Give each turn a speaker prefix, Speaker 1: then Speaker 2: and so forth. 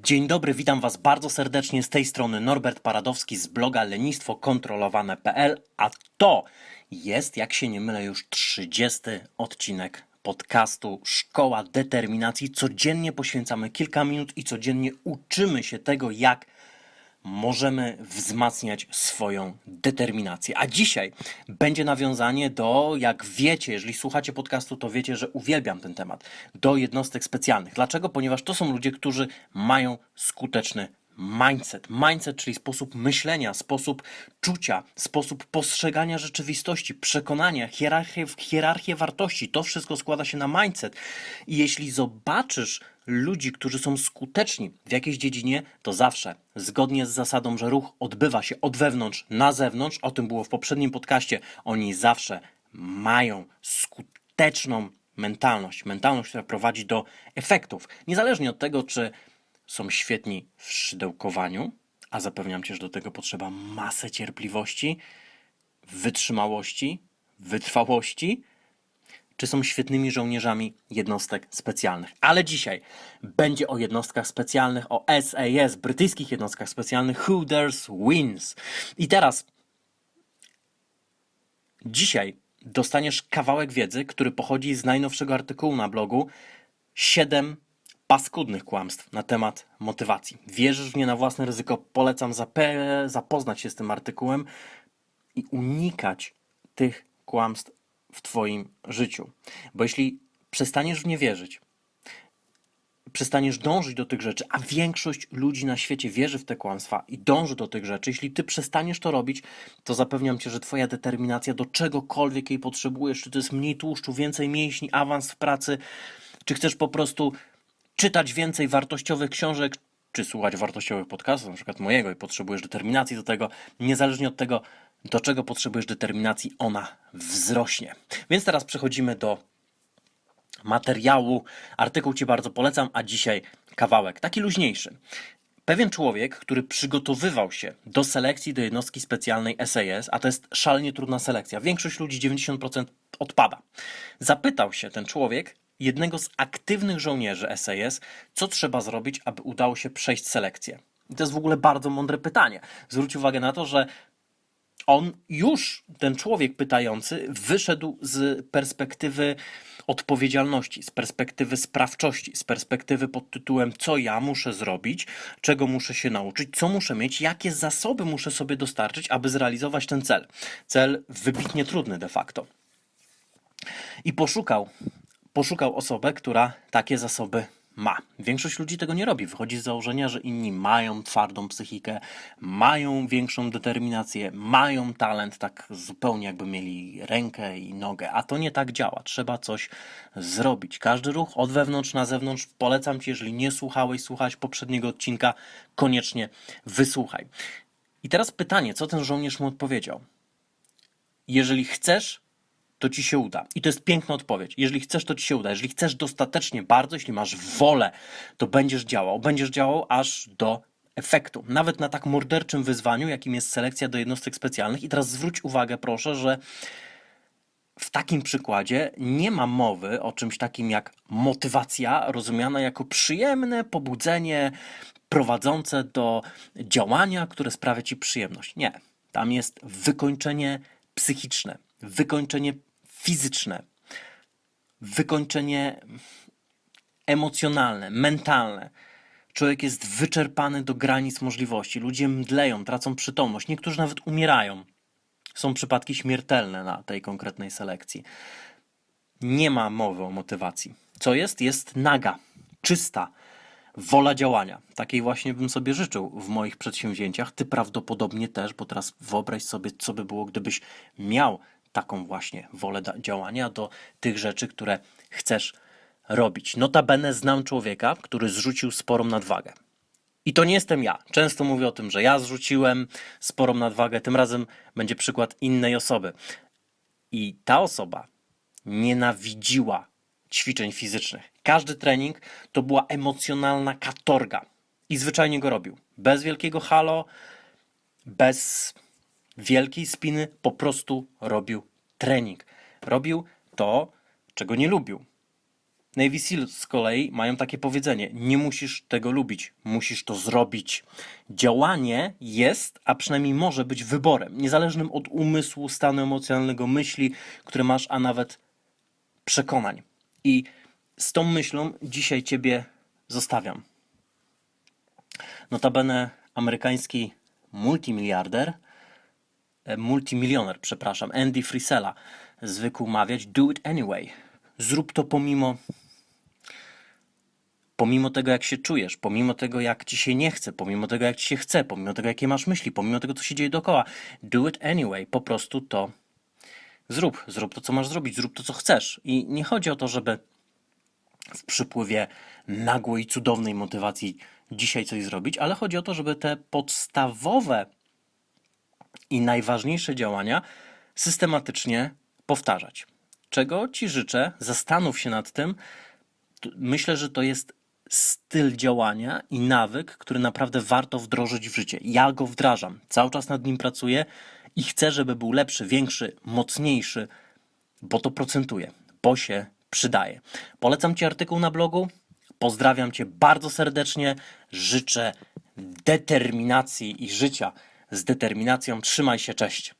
Speaker 1: Dzień dobry, witam Was bardzo serdecznie z tej strony Norbert Paradowski z bloga lenistwokontrolowane.pl, a to jest, jak się nie mylę, już 30 odcinek podcastu Szkoła Determinacji. Codziennie poświęcamy kilka minut i codziennie uczymy się tego, jak możemy wzmacniać swoją determinację. A dzisiaj będzie nawiązanie do, jak wiecie, jeżeli słuchacie podcastu, to wiecie, że uwielbiam ten temat, do jednostek specjalnych. Dlaczego? Ponieważ to są ludzie, którzy mają skuteczny mindset. Mindset, czyli sposób myślenia, sposób czucia, sposób postrzegania rzeczywistości, przekonania, hierarchię, hierarchię wartości. To wszystko składa się na mindset. I jeśli zobaczysz ludzi, którzy są skuteczni w jakiejś dziedzinie, to zawsze zgodnie z zasadą, że ruch odbywa się od wewnątrz na zewnątrz, o tym było w poprzednim podcaście, oni zawsze mają skuteczną mentalność, mentalność, która prowadzi do efektów. Niezależnie od tego, czy są świetni w szydełkowaniu, a zapewniam cię, że do tego potrzeba masę cierpliwości, wytrzymałości, wytrwałości, czy są świetnymi żołnierzami jednostek specjalnych. Ale dzisiaj będzie o jednostkach specjalnych, o SAS, brytyjskich jednostkach specjalnych, Who Dares Wins. I teraz, dzisiaj dostaniesz kawałek wiedzy, który pochodzi z najnowszego artykułu na blogu 7 paskudnych kłamstw na temat motywacji. Wierzysz w nie na własne ryzyko, polecam zapoznać się z tym artykułem i unikać tych kłamstw w Twoim życiu. Bo jeśli przestaniesz w nie wierzyć, przestaniesz dążyć do tych rzeczy, a większość ludzi na świecie wierzy w te kłamstwa i dąży do tych rzeczy, jeśli ty przestaniesz to robić, to zapewniam cię, że twoja determinacja do czegokolwiek jej potrzebujesz, czy to jest mniej tłuszczu, więcej mięśni, awans w pracy, czy chcesz po prostu czytać więcej wartościowych książek, czy słuchać wartościowych podcastów, na przykład mojego, i potrzebujesz determinacji do tego, niezależnie od tego, do czego potrzebujesz determinacji, ona wzrośnie. Więc teraz przechodzimy do materiału. Artykuł Ci bardzo polecam, a dzisiaj kawałek, taki luźniejszy. Pewien człowiek, który przygotowywał się do selekcji do jednostki specjalnej SAS, a to jest szalenie trudna selekcja, większość ludzi, 90% odpada. Zapytał się ten człowiek jednego z aktywnych żołnierzy SAS, co trzeba zrobić, aby udało się przejść selekcję. I to jest w ogóle bardzo mądre pytanie. Zwróć uwagę na to, że on już, ten człowiek pytający, wyszedł z perspektywy odpowiedzialności, z perspektywy sprawczości, z perspektywy pod tytułem, co ja muszę zrobić, czego muszę się nauczyć, co muszę mieć, jakie zasoby muszę sobie dostarczyć, aby zrealizować ten cel. Cel wybitnie trudny de facto. I poszukał, poszukał osobę, która takie zasoby ma. Większość ludzi tego nie robi. Wychodzi z założenia, że inni mają twardą psychikę, mają większą determinację, mają talent, tak zupełnie jakby mieli rękę i nogę, a to nie tak działa. Trzeba coś zrobić. Każdy ruch od wewnątrz na zewnątrz polecam Ci, jeżeli nie słuchałeś, słuchać poprzedniego odcinka, koniecznie wysłuchaj. I teraz pytanie, co ten żołnierz mu odpowiedział? Jeżeli chcesz, to ci się uda. I to jest piękna odpowiedź. Jeżeli chcesz, to ci się uda. Jeżeli chcesz dostatecznie bardzo, jeśli masz wolę, to będziesz działał. Będziesz działał aż do efektu. Nawet na tak morderczym wyzwaniu, jakim jest selekcja do jednostek specjalnych. I teraz zwróć uwagę, proszę, że w takim przykładzie nie ma mowy o czymś takim jak motywacja, rozumiana jako przyjemne pobudzenie prowadzące do działania, które sprawia ci przyjemność. Nie. Tam jest wykończenie psychiczne, wykończenie fizyczne, wykończenie emocjonalne, mentalne. Człowiek jest wyczerpany do granic możliwości. Ludzie mdleją, tracą przytomność. Niektórzy nawet umierają. Są przypadki śmiertelne na tej konkretnej selekcji. Nie ma mowy o motywacji. Co jest? Jest naga, czysta wola działania. Takiej właśnie bym sobie życzył w moich przedsięwzięciach. Ty prawdopodobnie też, bo teraz wyobraź sobie, co by było, gdybyś miał taką właśnie wolę działania do tych rzeczy, które chcesz robić. Notabene znam człowieka, który zrzucił sporą nadwagę. I to nie jestem ja. Często mówię o tym, że ja zrzuciłem sporą nadwagę. Tym razem będzie przykład innej osoby. I ta osoba nienawidziła ćwiczeń fizycznych. Każdy trening to była emocjonalna katorga. I zwyczajnie go robił. Bez wielkiego halo, bez wielkiej spiny, po prostu robił trening. Robił to, czego nie lubił. Navy Seals z kolei mają takie powiedzenie: Nie musisz tego lubić, musisz to zrobić. Działanie jest, a przynajmniej może być wyborem, niezależnym od umysłu, stanu emocjonalnego, myśli, które masz, a nawet przekonań. I z tą myślą dzisiaj Ciebie zostawiam. Notabene amerykański multimiliarder, multimilioner, przepraszam, Andy Frisella zwykł mawiać do it anyway. Zrób to pomimo pomimo tego, jak się czujesz, pomimo tego, jak ci się nie chce, pomimo tego, jak ci się chce, pomimo tego, jakie masz myśli, pomimo tego, co się dzieje dookoła. Do it anyway. Po prostu to zrób. Zrób to, co masz zrobić. Zrób to, co chcesz. I nie chodzi o to, żeby w przypływie nagłej, cudownej motywacji dzisiaj coś zrobić, ale chodzi o to, żeby te podstawowe i najważniejsze działania systematycznie powtarzać. Czego Ci życzę? Zastanów się nad tym. Myślę, że to jest styl działania i nawyk, który naprawdę warto wdrożyć w życie. Ja go wdrażam, cały czas nad nim pracuję i chcę, żeby był lepszy, większy, mocniejszy, bo to procentuje, bo się przydaje. Polecam Ci artykuł na blogu. Pozdrawiam Cię bardzo serdecznie. Życzę determinacji i życia z determinacją. Trzymaj się, cześć.